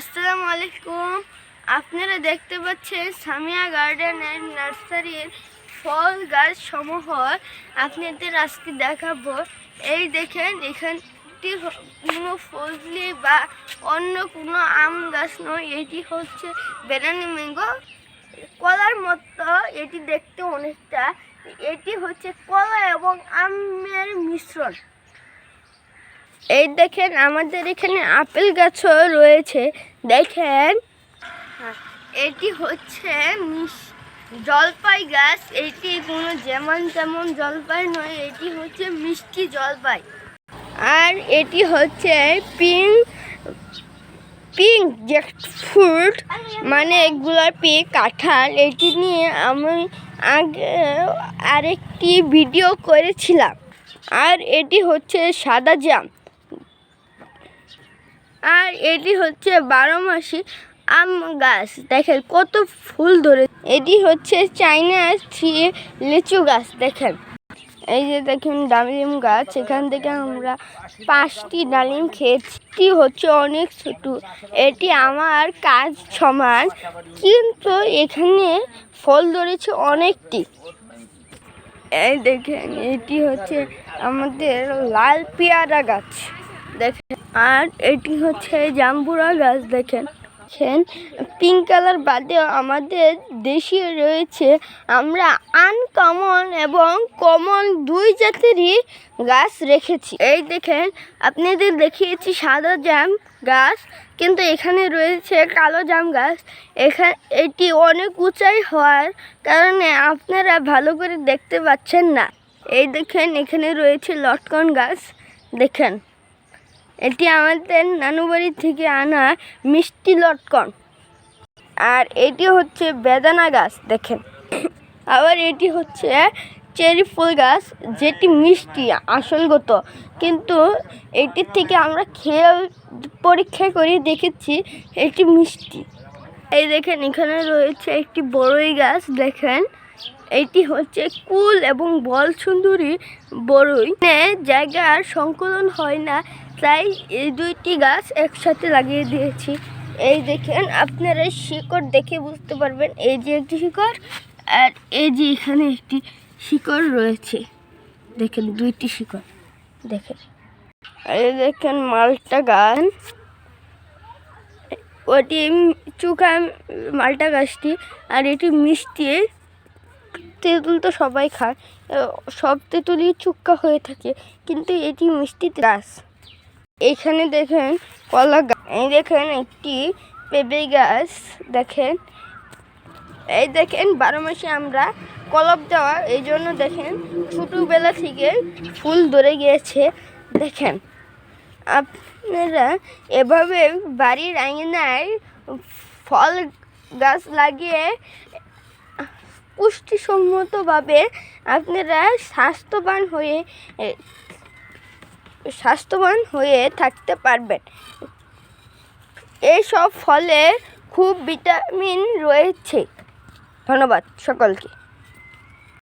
আসসালামু আলাইকুম। আপনারা দেখতে পাচ্ছেন সামিয়া গার্ডেন গার্ডেনের নার্সারির ফল গাছ সমূহ আপনাদের আজকে দেখাবো। এই দেখেন, এখানটি কোনো ফজলি বা অন্য কোনো আম গাছ নয়। এটি হচ্ছে বেনানি ম্যাঙ্গো কলার মতো, এটি দেখতে অনেকটা। এটি হচ্ছে কলা এবং আমের মিশ্রণ। এই দেখেন আমাদের এখানে আপেল গাছও রয়েছে। দেখেন হ্যাঁ, এটি হচ্ছে জলপাই গাছ। এটি কোনো যেমন তেমন জলপাই নয় এটি হচ্ছে মিষ্টি জলপাই। আর এটি হচ্ছে পিঙ্ক পিঙ্ক জ্যাক ফ্রুট মানে পিঙ্ক কাঁঠাল। এটি নিয়ে আমি আগে আরেকটি ভিডিও করেছিলাম। আর এটি হচ্ছে সাদা জাম। আর এটি হচ্ছে বারো মাসি আম গাছ। দেখেন কত ফুল ধরে। এটি হচ্ছে চাইনা থ্রি লিচু গাছ, দেখেন। এই যে দেখেন ডালিম গাছ, এখান থেকে আমরা পাঁচটি ডালিম খেয়েছি। হচ্ছে অনেক ছোট। এটি আমার কাজ সমান, কিন্তু এখানে ফল ধরেছে অনেকটি। এই দেখেন, এটি হচ্ছে আমাদের লাল পেয়ারা গাছ। দেখেন। আর এটি হচ্ছে জাম্বুরা গাছ, দেখেন। দেখেন পিঙ্ক কালার বাদেও আমাদের দেশীয় রয়েছে আমরা আনকমন এবং কমন দুই জাতেরই গাছ রেখেছি। এই দেখেন, আপনাদের দেখিয়েছি সাদা জাম গাছ, কিন্তু এখানে রয়েছে কালো জাম গাছ। এখানে, এটি অনেক উঁচাই হওয়ার কারণে আপনারা ভালো করে দেখতে পাচ্ছেন না। এই দেখেন, এখানে রয়েছে লটকন গাছ, দেখেন। এটি আমাদের নানু বাড়ি থেকে আনা মিষ্টি লটকন আর এটি হচ্ছে বেদানা গাছ, দেখেন। আবার এটি হচ্ছে চেরি ফুল গাছ, যেটি মিষ্টি, আসলগত। কিন্তু এটির থেকে আমরা খেয়ে পরীক্ষা করে দেখেছি এটি মিষ্টি। এই দেখেন, এখানে রয়েছে একটি বড়ই গাছ, দেখেন। এটি হচ্ছে কুল এবং বল সুন্দরী বড়ই মানে জায়গার সংকলন হয় না, তাই এই দুইটি গাছ একসাথে লাগিয়ে দিয়েছি। এই দেখেন, আপনারা শিকড় দেখে বুঝতে পারবেন, এই যে একটি শিকড় আর এই যে এখানে একটি শিকড় রয়েছে। দেখেন, দুইটি শিকড়, দেখেন। এই দেখেন, মালটা গাছ। ওটি চুকা মালটা গাছটি, আর এটি মিষ্টি। তেঁতুল তো সবাই খায় সব তেঁতুলই চুক্কা হয়ে থাকে কিন্তু এটি মিষ্টি গাছ। এখানে দেখেন কলা গাছ এই দেখেন একটি পেঁপে গাছ দেখেন। এই দেখেন বারো মাসে আমরা কলপ দেওয়া এই জন্য দেখেন ছোটোবেলা থেকে ফুল ধরে গিয়েছে দেখেন। আপনারা এভাবে বাড়ির আঙিনায় ফল গাছ লাগিয়ে পুষ্টিসম্মতভাবে আপনারা স্বাস্থ্যবান হয়ে স্বাস্থ্যবান হয়ে থাকতে পারবেন। এইসব ফলে খুব ভিটামিন রয়েছে। ধন্যবাদ সকলকে।